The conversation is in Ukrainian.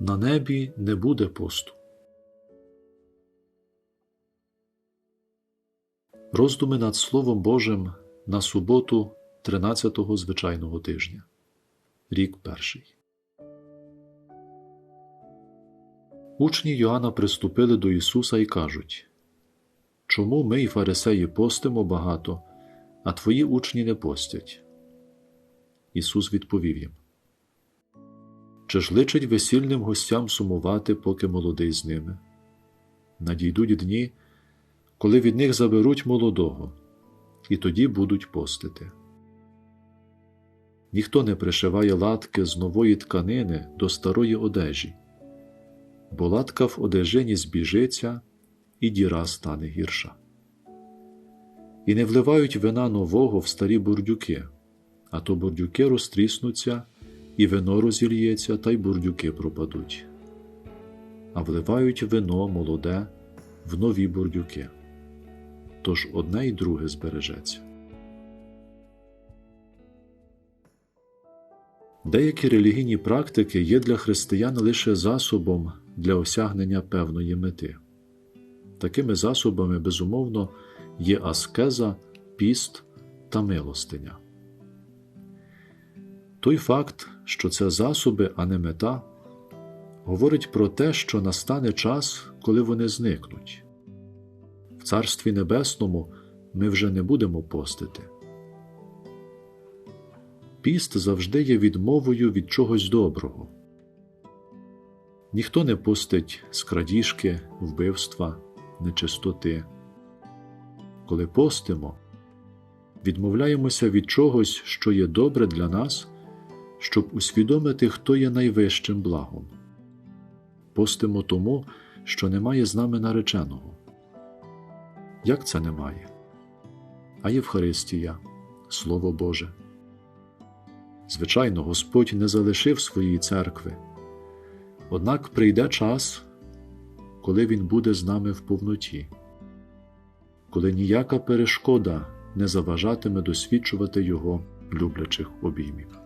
На небі не буде посту. Роздуми над Словом Божим на суботу 13-го звичайного тижня. Рік перший. Учні Йоанна приступили до Ісуса і кажуть Чому ми й фарисеї постимо багато, а твої учні не постять? Ісус відповів їм Чи ж личить весільним гостям сумувати, поки молодий з ними? Надійдуть дні, коли від них заберуть молодого, і тоді будуть постити. Ніхто не пришиває латки з нової тканини до старої одежі, бо латка в одежині збіжиться, і діра стане гірша. І не вливають вина нового в старі бурдюки, а то бурдюки розтріснуться, і вино розільється, та й бурдюки пропадуть. А вливають вино молоде в нові бурдюки. Тож одне й друге збережеться. Деякі релігійні практики є для християн лише засобом для осягнення певної мети. Такими засобами, безумовно, є аскеза, піст та милостиня. Той факт, що це засоби, а не мета, говорить про те, що настане час, коли вони зникнуть. В Царстві Небесному ми вже не будемо постити. Піст завжди є відмовою від чогось доброго. Ніхто не постить з крадіжки, вбивства, нечистоти. Коли постимо, відмовляємося від чогось, що є добре для нас, щоб усвідомити, хто є найвищим благом. Постимо тому, що немає з нами нареченого. Як це немає? А Євхаристія, Слово Боже. Звичайно, Господь не залишив своєї церкви, однак прийде час, коли Він буде з нами в повноті, коли ніяка перешкода не заважатиме досвідчувати Його люблячих обіймів.